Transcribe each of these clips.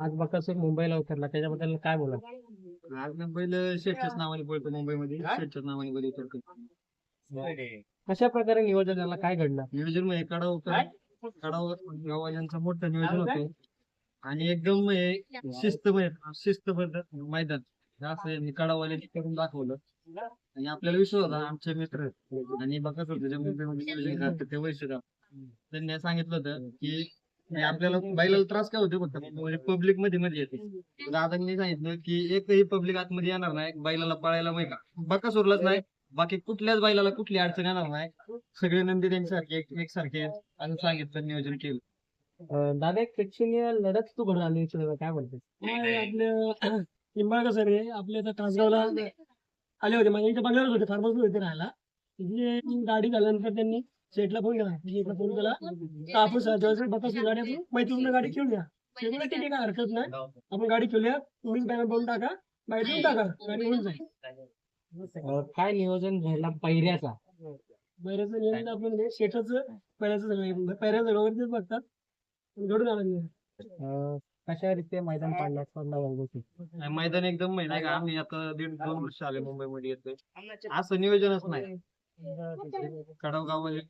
आज बकासूर मुंबईला उतरला. त्याच्याबद्दल काय बोला आज ना पहिलं शेटच्याच नावाने पळतो मुंबईमध्ये. शेटच्याच नावाने बैल उतरतो कशा प्रकारे नियोजन झालं काय घडलं? नियोजन म्हणजे कडाव होतं. कडाव गावाल्यांचं मोठं नियोजन होतं? आणि एकदम म्हणजे शिस्त शिस्त मैदान. हे असं कडावाले करून दाखवलं. आणि आपल्याला विश्वास होता. आमचे मित्र आणि बघत होते जे मुंबईमध्ये नियोजन करतात ते वैश्यराव त्यांनी सांगितलं होतं की आपल्याला बैलाला त्रास काय होते फक्त? म्हणजे पब्लिकमध्ये मध्ये येते. दादांनी सांगितलं की एकही पब्लिक आतमध्ये येणार नाही बैलाला पळायला माहिती का? बकासूरलाच नाही बाकी कुठल्याच बैलाला कुठली अडचण येणार नाही. सगळे नंदी त्यांच्यासारखे एक- एकसारखे आहेत असं सांगितलं नियोजन केलं. अं, दादा एक प्रेक्षणीय लढत तू घडून आली इकडे काय बोलते आपलं निंबाळकर सर हे आपल्या इथं तासगावला आले होते म्हणजे इथे बंगल्यावर होते फार्मस होते राहायला. तिथे गाडी झाल्यानंतर त्यांनी शेटला फोन केला. शेटला फोन केला. का आपण सहजासहजी बकासूर गाडी आपण मैत्रीपूर्ण गाडी खेळूया शेट म्हणला, ठीक आहे काय हरकत नाही. आपण गाडी खेळूया तुम्हीच बॅनर बोलून टाका. बाहेर देऊन टाका. गाडी होऊन जाईल काय नियोजन घडला पहिऱ्याचा? बैराचं नियोजन आपण म्हणजे शेटाचं पैऱ्याचं सगळं पैऱ्या सगळं बघतात. घडून आला कशा रीते मैदान पाडलं? आणि मैदान एकदम माहिती आहे का? आम्ही आता दीड दोन वर्ष आले मुंबईमध्ये येतोय. असं नियोजनच नाही. कडाव गावामध्ये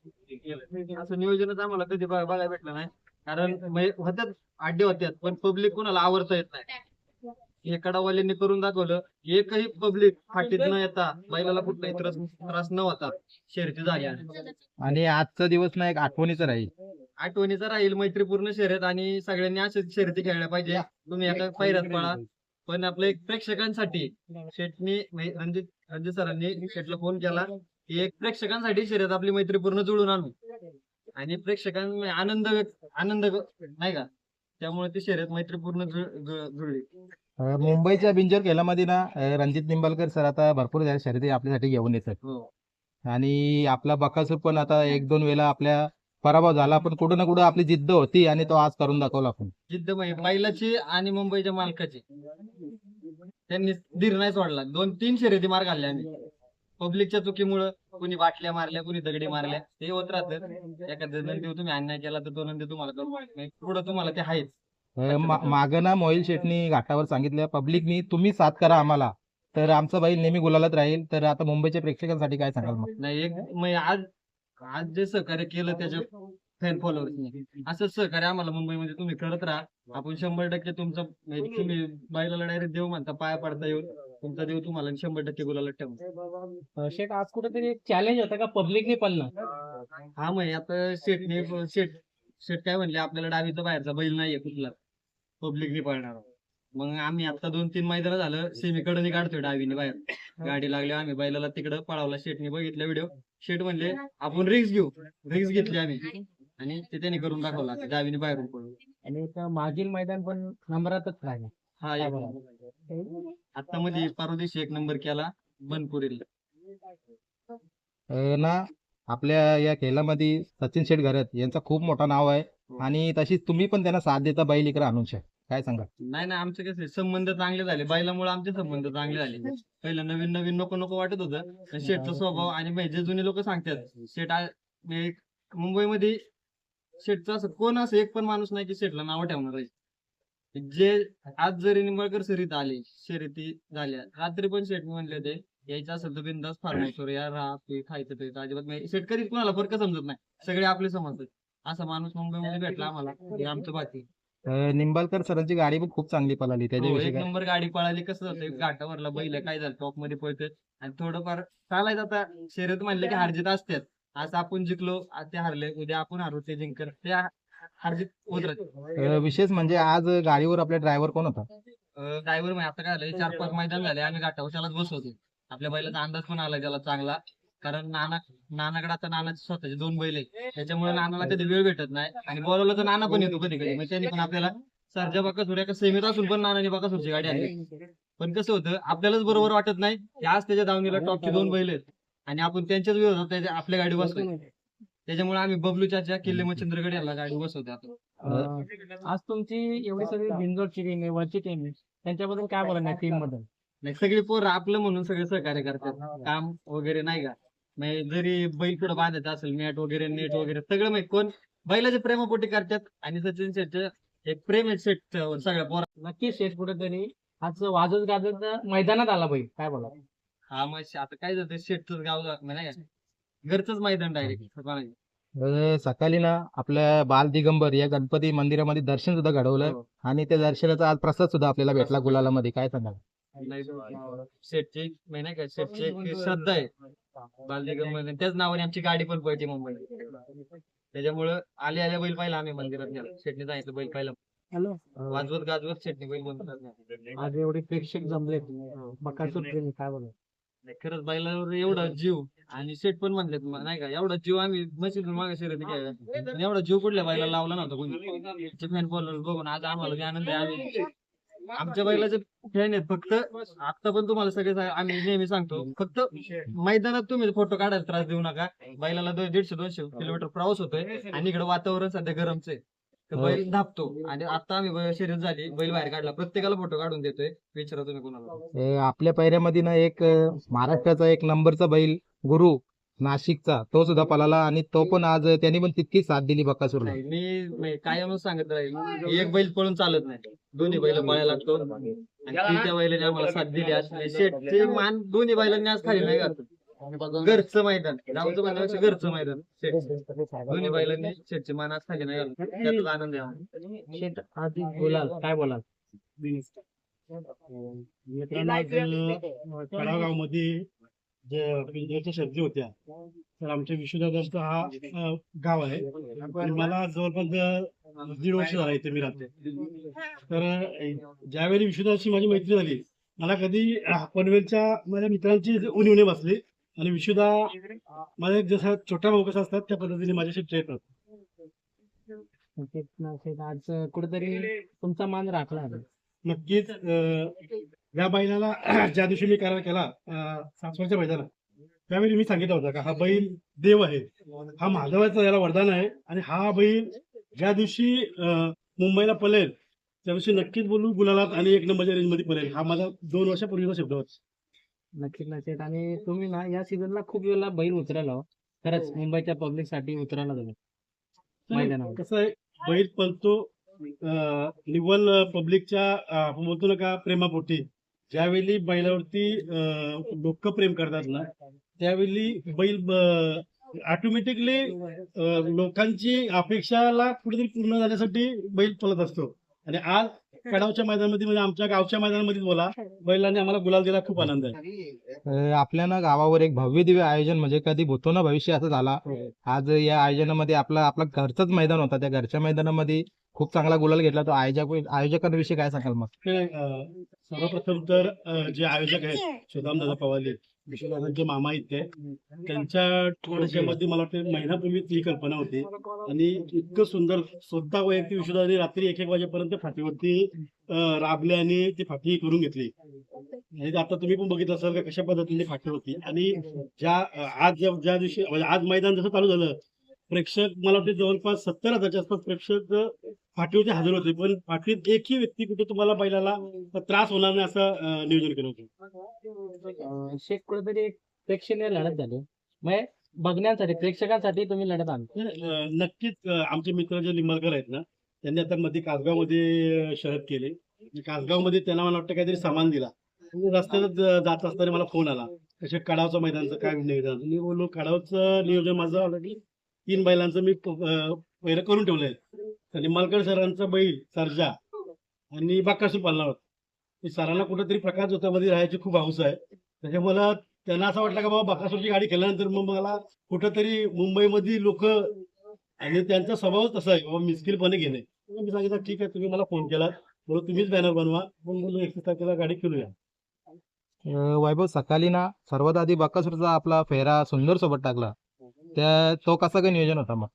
असं नियोजनच आम्हाला कधी बघ- बघायला भेटलं नाही. कारण म्हणजे होत्यात अड्डे होत्यात पण पब्लिक कोणाला आवडता येत नाही. हे कडावाल्यांनी करून दाखवलं एकही पब्लिक फाटीत न येता बैलाला कुठलाही त्रास त्रास न होता शर्यती झाल्या आणि. आजचा दिवस ना एक आठवणीचा राहील. आठवणीचा राहील मैत्रीपूर्ण शर्यत आणि सगळ्यांनी अशाच शर्यती खेळल्या पाहिजे. तुम्ही एका पैरात पळा. पण आपल्या एक प्रेक्षकांसाठी शेटनी म्हणजे रणजित रणजित सरांनी शेटला फोन केला. एक प्रेक्षकांसाठी शर्यत आपली मैत्रीपूर्ण जुळून आणू. आणि प्रेक्षकांना आनंद व्यक्त- आनंद नाही का? त्यामुळे ती शर्यत मैत्रीपूर्ण जुळ- जुळ- जुळली. अं, मुंबईच्या बिंजर खेळामध्ये ना अं, रणजित निंबाळकर सर आता भरपूर झा- शर्यती आपल्यासाठी घेऊन येतात. हो. आणि आपला बकासूर पण आता एक दोन वेळा आपल्या पराभव झाला पण कुठं ना कुठं आपली जिद्द होती आणि तो आज करून दाखवला आपण. जिद्द म्हणजे बैलाची आणि मुंबईच्या मालकाची. त्यांनी धीर नाही सोडला. दोन तीन शर्यती मार घालले आम्ही. पब्लिकच्या चुकीमुळं कुणी बाटल्या मारल्या कुणी दगडी मारल्या ते होत राहतं एखाद्या नंदी तुम्ही अन्याय केला तर तो नंदी तुम्हाला नाही, पुढं तुम्हाला ते आहेच. मागं ना मोहिल शेटनी घाटावर सांगितलं पब्लिकनी तुम्ही साथ करा आम्हाला. तर आमचा बैल नेहमी गुलालात राहील. तर आता मुंबईच्या प्रेक्षकांसाठी काय सांगाल मग? नाही एक म्हणजे आज आज जे सहकार्य केलं त्याच्या फॅन फॉलोअर्सनी असंच सहकार्य आम्हाला मुंबईमध्ये तुम्ही करत राहा. आपण शंभर टक्के तुमचा म्हणजे तुम्ही बैलाला डायरेक्ट देव म्हणता पाया पडता येऊन. तुमचा देव तुम्हाला शंभर टक्के गुलाला ठेवून शेठ आज कुठेतरी एक चॅलेंज होता का? पब्लिकने पडलं. हा मग आता शेटने शेट शेट काय म्हणले आपल्याला डावीचा बाहेरचा बैल नाहीये कुठला. पब्लिकने पळणार मग आम्ही आता दोन तीन मैदान झालं सेमीकडे काढतोय डावीने बाहेर. गाडी लागली आम्ही बैलाला तिकडं पळावला. शेटने बघितला व्हिडिओ शेट म्हणले आपण रिक्स घेऊ. रिक्स घेतली आम्ही. आणि ते त्याने करून दाखवला. डावीने बाहेरून पळू. आणि एक मागील मैदान पण नंबरातच राहिलं. हा एक आता मध्ये परवा दिवशी एक नंबर केला बनपुरीला. अं, ना आपल्या या खेळामध्ये सचिन शेठ घरत यांचं खूप मोठं नाव आहे आणि तशीच तुम्ही पण त्यांना साथ देता बैल इकडे आणून शे. काय सांगा? नाही नाही आमचे कसे संबंध चांगले झाले. बैलामुळे आमचे संबंध चांगले झाले. पहिलं नवीन नवीन नको नको वाटत होतं पण शेठचा स्वभाव आणि म्हणजे जे जुने लोक सांगतात शेठ आ- मुंबईमध्ये शेठचा असं कोण असं एक पण माणूस नाही की शेठला नाव ठेवणार आहे. जे आज जरी निंबाळकर सरीत आले शर्यती झाल्या रात्री पण शेठ म्हणले होते यायचं असेल तर बिंदास फार्म हाऊसवर या राहा ते खायचं प्यायचं अजिबात नाही. शेतकरी कोणाला फरक समजत नाही. सगळे आपले समजतात. असा माणूस मुंबईमध्ये भेटला आम्हाला. हे आमचं बाकी. निंबाळकर सरांची गाडी पण खूप चांगली पळाली हो, त्याच्याविषयी एक काय? नंबर गाडी पळाली. कसं जातं घाटावरला बैल आहे, काय झालं टॉपमध्ये पळतात आणि थोडंफार चालायचं आता. शर्यत म्हणले की हारजीत असतात आज आपण जिंकलो आज ते हारले. उद्या आपण हारू ते जिंकर ते हा- हारजीत होत राहते विशेष म्हणजे आज गाडीवर आपला ड्रायव्हर कोण होता? ड्रायव्हर म्हणजे आता काय झालं चार पाच मैदान झाले आम्ही त्यालाच बसवतो आपल्या बैलाचा अंदाज पण आला त्याला चांगला. कारण नाना नानाकडे आता नानाचे स्वतःचे दोन बैल आहेत. त्याच्यामुळे नानाला कधी वेळ भेटत नाही. आणि बोलावलं तर नाना पण येतो कधी कधी मग त्यांनी पण आपल्याला सरजा बाकासूर एका सेमीत असून पण नानाने बाकासूरची गाडी आणली. पण कसं होतं आपल्यालाच बरोबर वाटत नाही. की आज त्याच्या दावणीला टॉपचे दोन बैल आहेत. आणि आपण त्यांच्याच विरोधात त्याच्या आपल्या गाडी बसतोय त्याच्यामुळे आम्ही बबलू चाचा किल्ले मच्छिंद्रगड याला गाडी बसवतो आता. आज तुमची एवढी सगळी बिंजोडची टीम आहे वरची टीम आहे. त्यांच्याबद्दल काय बोला टीमबद्दल नाही सगळी पोरं आपलं म्हणून सगळे सहकार्य करतात. काम वगैरे नाही का? म्हणजे जरी बैल कुठं बांधायचं असेल मॅट वगैरे नेट वगैरे सगळं माहिती. कोण? बैलाच्या प्रेमापोटी करतात आणि सचिन शेटच्या एक प्रेम आहे सेट सगळ्या पोरा नक्की शेत कुठेतरी आज वाजत गाजत मैदानात आला बैल. काय बोला हा मग आता काय जातं शेटच गाव जा- म्हणजे नाही का? घरचंच मैदान डायरेक्ट सकाळी ना आपल्या बाल दिगंबर या गणपती मंदिरामध्ये दर्शन सुद्धा घडवलं. हो. आणि त्या दर्शनाचा आज प्रसाद सुद्धा आपल्याला भेटला गुलालामध्ये. काय सांगाल? शेटची नाही का शेटची एक श्रद्धा आहे. बालदिगंबर त्याच नावाने आमची गाडी पण पळते मुंबईला. त्याच्यामुळं आले आल्या बैल पाहिला आम्ही मंदिरात. गेलो शेटने सांगितलं बैल पाहिला हॅलो. वाजवत गाजवत शेटने बैल बंद आज एवढे प्रेक्षक जमले प्रेमी काय बोला? नाही, खरंच बैलावर एवढा जीव आणि सेट पण म्हणलेत म- नाही का एवढा जीव आम्ही मशीन मागे शर्यती केल्या पण एवढा जीव कुठल्या बैला लावला नव्हता कोणी? फॅन फॉलोअर बघून आज आम्हाला बी आनंद आहे आम्ही आमच्या बैलाचे फॅन आहेत फक्त आता पण तुम्हाला सगळे सा- आम्ही नेहमी सांगतो फक्त मैदानात तुम्ही फोटो काढायला त्रास देऊ नका. बैलाला दो- दीडशे दोनशे किलोमीटर प्रवास होतोय आणि इकडे वातावरण सध्या गरमच आहे. तर बैल धापतो. आणि आता आम्ही शर्यत झाली बैल बाहेर काढला. प्रत्येकाला फोटो काढून देतोय. विचारा तुम्ही कोणाला. आपल्या पैऱ्यामध्ये ना एक अं, महाराष्ट्राचा एक नंबरचा बैल गुरु नाशिकचा तो सुद्धा पळाला आणि तो पण आज त्यांनी पण तितकीच साथ दिली बकासूरला. नाही मी मी कायमच सांगत राहील. एक बैल पळून चालत नाही. दोन्ही बैल पळायला लागतो. आणि ती त्या बैलाने आम्हाला साथ दिली आज. शेटचे मान दोन्ही बैलांनी आज खाली नाही घातलं. घरचं मैदान गावचं मैदानापेक्षा घरचं मैदान दोन्ही बैलांनी शेटचे मान आज खाली नाही त्यातच आनंद आहे बोलाल काय बोलाल? मध्ये जे पिंजऱ्याच्या शर्दी होत्या तर आमच्या विश्वदादाचा हा गाव आहे. आणि मला जवळपास दीड वर्ष झाला इथे मी राहते तर ज्यावेळी विश्वदादाची माझी मैत्री झाली मला कधी पनवेलच्या माझ्या मित्रांची उणी उणी बसली. आणि विश्वदा माझ्या जसा छोटा भाऊ कसा असतात त्या पद्धतीने माझ्याशी ना- शेत आज कुठेतरी तुमचा मान राखला. नक्कीच अं, या बैलाला ज्या दिवशी मी करार केला सासवडच्या मैदानात त्यावेळी मी सांगितलं होतं का हा बैल देव आहे. हा महादेवाचा याला वरदान आहे. आणि हा बैल ज्या दिवशी मुंबईला पळेल त्या दिवशी नक्कीच बोलू गुलालात आणि एक नंबरच्या रेंजमध्ये पळेल. हा माझा दोन वर्षापूर्वीचा शब्द होता. नक्कीच नक्कीच. आणि तुम्ही ना या सीझनला खूप वेळेला बैल उतरायला हो. खरंच मुंबईच्या पब्लिकसाठी उतरायला तुम्ही मैदानावर. कसं आहे बैल पळतो अं, निव्वल पब्लिकच्या आपण बोलतो ना का प्रेमापोटी. ज्यावेळी बैलावरती अं, लोक प्रेम करतात ना त्यावेळी बैल ऑटोमॅटिकली लोकांची अपेक्षाला कुठेतरी पूर्ण झाण्यासाठी बैल पळत असतो. आणि आज कडावच्या मैदानामध्ये म्हणजे आमच्या गावच्या मैदानामध्ये बोला. बैलांनी आम्हाला गुलाल दिला खूप आनंद आहे. आपल्या ना गावावर एक भव्य दिव्य आयोजन म्हणजे कधी होतो ना भविष्य असं झाला. आज या आयोजनामध्ये आपला आपला घरचंच मैदान होता. त्या घरच्या मैदानामध्ये खूप चांगला गुलाल घेतला. तो आयोजक आयोजकांविषयी काय सांगाल मग? हे, सर्वप्रथम तर जे आयोजक आहेत सुदाम दादा पवाले विश्वनाथांचे मामा इथे त्यांच्या थोड्याशामध्ये मला वाटतं महिनापूर्वी ती कल्पना होती. आणि इतकं सुंदर स्वतः वैयक्तिक विश्वनाथांनी रात्री एक एक वाजेपर्यंत फाटीवरती राबले आणि ती फाटी करून घेतली. आणि आता तुम्ही पण बघितलं असाल कशा पद्धतीने फाटी होती. आणि ज्या आज ज्या ज्या दिवशी म्हणजे आज मैदान जसं चालू झालं प्रेक्षक मला वाटते जवळपास सत्तर हजारच्या आसपास प्रेक्षक फाटीवरती हजर होते. पण फाटीत एकही व्यक्ती कुठे तुम्हाला बैलाला त्रास होणार नाही असं नियोजन केलं होतं. शेत कुठेतरी एक प्रेक्षणीय लढत झाली. म्हणजे बघण्यासाठी प्रेक्षकांसाठी तुम्ही लढत अं, नक्कीच आमचे मित्र जे लिंबाळकर आहेत ना त्यांनी आता मध्ये कासगावमध्ये शरद केले. कासगावमध्ये त्यांना मला वाटतं काहीतरी सामान दिला. आणि रस्त्यात जात असताना मला फोन आला. कसे कडावचं मैदानचं काय नियोजन? मी बोललो कडावचं नियोजन माझं तीन बैलांचं मी पहिलं करून ठेवलंय. आणि मालकड सरांचा बैल सरजा आणि बाकासूर पालनावर होता. सरांना कुठेतरी प्रकाश जोतामध्ये राहायची खूप हौस आहे. त्याच्यामुळे त्यांना असं वाटलं का बाबा बाकासूरची गाडी केल्यानंतर मग मला कुठंतरी मुंबईमध्ये लोक आणि त्यांचा स्वभावच तसा आहे. बाबा मिस्किलपणे घेणे. मी सांगितलं ठीक आहे तुम्ही मला फोन केला. म्हणून तुम्हीच बॅनर बनवा. मग बोलू एकतीस तारखेला गाडी खेळूया. वैभव सकाळी ना सर्वात आधी बाकासूरचा आपला फेरा सुंदर सोबत टाकला. त्या तो कसा काय नियोजन होता मग?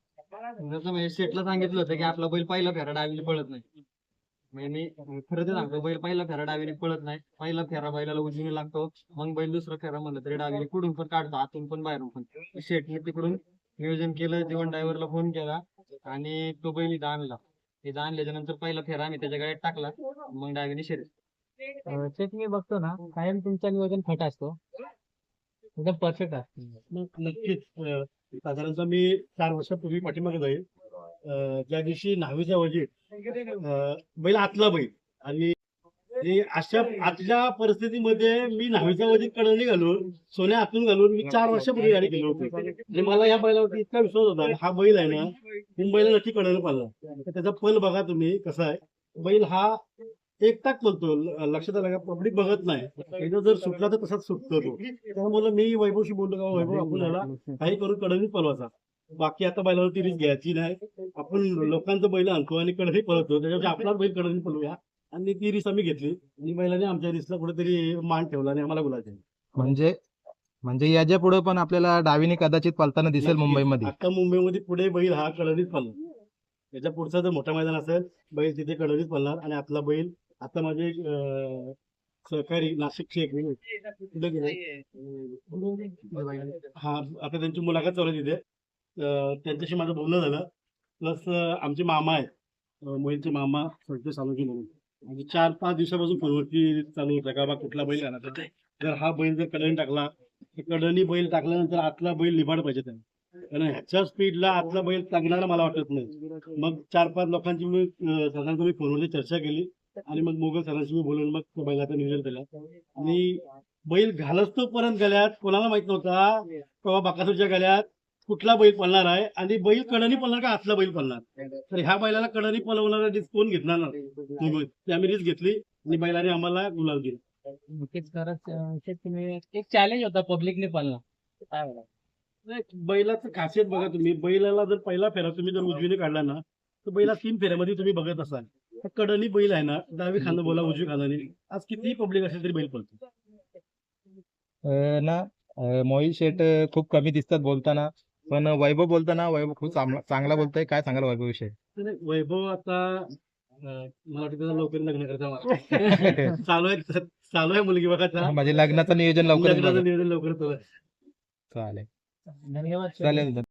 जसं म्हणजे शेटला सांगितलं होतं की आपला बैल पहिला फेरा डावीने पळत नाही. म्हणजे मी खरं ते सांगतो बैल पहिला फेरा डावीने पळत नाही. पहिला फेरा बैलाला उजवीने लागतो मग बैल दुसरा फेरा म्हणलं तरी डावीने कुठून पण काढतो आतून पण बाहेरून पण. शेटने तिकडून नियोजन केलं जीवन ड्रायव्हरला फोन केला आणि तो बैल इथं आणला. इथं आणल्याच्या नंतर पहिला फेरा आम्ही त्याच्या गाडीत टाकला मग डावीने अं, शेत मी बघतो ना कायम तुमचा नियोजन फट असतो. एकदम परफेक्ट आहे. नक्कीच साधारणतः मी चार वर्षापूर्वी पाठीमागे जाईल. ज्या दिवशी न्हावीचा वजीर बैल आतला बैल आणि अशा आतल्या परिस्थितीमध्ये मी न्हावीचा वजीर कडणी घालून सोन्या आतून घालून मी चार वर्षापूर्वी गाडी केली होती. आणि मला या बैलावरती इतका विश्वास होता हा बैल आहे ना मुंबईला नक्की कडणी पाहिला. त्याचा पल बघा तुम्ही कसा आहे. बैल हा एकटाक पलतो ल- लक्षात आलं का? पब्लिक बघत नाही. एकदा जर सुटला तर तसाच सुटतो तो. त्यामुळे मी वैभवशी बोललो का? वैभव आपण काही करून कडणी पलवायचा बाकी आता बैलावरती रिस्क घ्यायची नाही. आपण लोकांचं बैल आणतो आणि कडणी पळवतो. त्याच्यापेक्षा आपलाच बैल कडणी पळवूया. आणि ती रिस्क आम्ही घेतली. आणि बैलाने आमच्या रिस्कला कुठेतरी मान ठेवला आणि आम्हाला बोलायचं म्हणजे म्हणजे याच्यापुढे पण आपल्याला डावीने कदाचित पलताना दिसेल मुंबईमध्ये. आता मुंबईमध्ये पुढे बैल हा कडणीच पळणार. त्याच्या पुढचा जर मोठा मैदान असेल बैल तिथे कडणीच पळणार आणि आपला बैल आता माझे एक, सहकारी नाशिकचे एक हा आता त्यांची मुलाखत चालू तिथे. त्यांच्याशी माझं बोलणं झालं. प्लस आमचे मामा आहेत. मोहितचे मामा सरते सालुकी म्हणून. आणि चार पाच दिवसापासून फोनवरती चालू होता. का बा कुठला बैल आणायचा जर हा बैल जर कडणी टाकला तर कडणी बैल टाकल्यानंतर आतला बैल लिबाड पाहिजे त्याने कारण ह्याच्या स्पीडला आतला बैल टाकणारा मला वाटत नाही. मग चार पाच लोकांची मी मी फोनवरती चर्चा केली. आणि मग मोगल सरांशी मी बोलून मग बैलाचं नियोजन केलं आणि बैल घालच पर्यंत गल्यात कोणाला माहीत नव्हता. बाबा बाकासूरच्या गल्यात कुठला बैल पळणार आहे? आणि बैल कडणी पळणार का आतला बैल पळणार? तर ह्या बैलाला कडणी पळवणारा रिस्क कोण घेतणार नाही. ते आम्ही रिस्क घेतली आणि बैलाने आम्हाला गुलाब दिला. नक्कीच खरंच एक चॅलेंज होता पब्लिकने नाही, बैलाचं खासियत बघा तुम्ही. बैलाला जर पहिला फेरा तुम्ही जर उजवीने काढला ना तर बैला तीन फेऱ्यामध्ये तुम्ही बघत असाल. कडणी बैल आहे ना डावी खांदा बोला उजवी खांदाने आज कितीही पब्लिक असेल तरी बैल पळतो अं, ना अं, मोहित शेट अं, खूप कमी दिसतात बोलताना पण वैभव बोलताना वैभव खूप चांगला चांगला बोलतोय. काय सांगाल वैभव विषय? नाही, वैभव आता अं, मला वाटतं त्याचा लवकर लग्न करता मला. चालू आहे चालू आहे मुलगी बघा म्हणजे लग्नाचं नियोजन लवकरच लग्नाचं. नियोजन लवकर चालू आहे. चालेल. धन्यवाद चालेल